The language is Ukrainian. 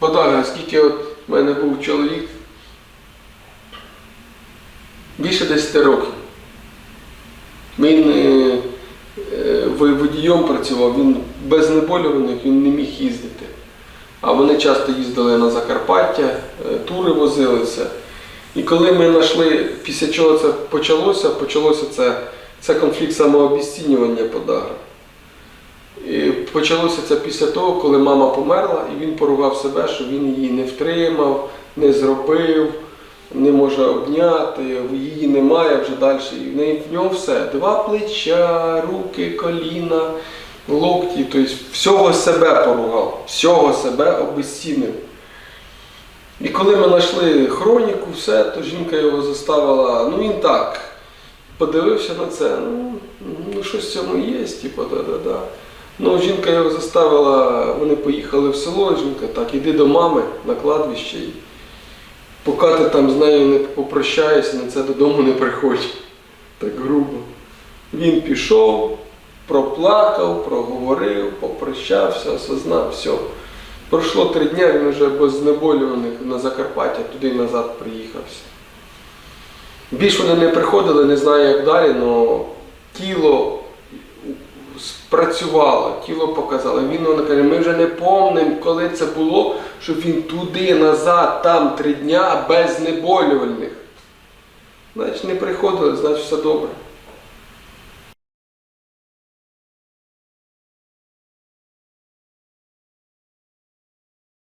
Подага, скільки от в мене був чоловік, більше 10 років. Він е, е, водієм працював, він без знеболюваних він не міг їздити. А вони часто їздили на Закарпаття, е, тури возилися. І коли ми знайшли, після чого це почалося, почалося це, це конфлікт самообіцінювання подагра. Почалося це після того, коли мама померла, і він поругав себе, що він її не втримав, не зробив, не може обняти, її немає вже далі. І в неї в нього все. Два плеча, руки, коліна, локті. Тобто всього себе поругав, всього себе обезцінив. І коли ми знайшли хроніку, все, то жінка його заставила, ну він так, подивився на це, ну, ну щось в цьому є, типу, да-да-да. Ну, жінка його заставила, вони поїхали в село, жінка так, іди до мами на кладбище. І поки ти там з нею не попрощаєшся, на це додому не приходь. Так грубо. Він пішов, проплакав, проговорив, попрощався, осознав, все. Пройшло три дні, він вже без знеболюваних на Закарпаття, туди і назад приїхався. Більш вони не приходили, не знаю як далі, але тіло спрацювало, тіло показало. Він каже, ми вже не пам'ятаємо, коли це було, щоб він туди, назад, там три дня без знеболювальних. Значить, не приходили, значить все добре.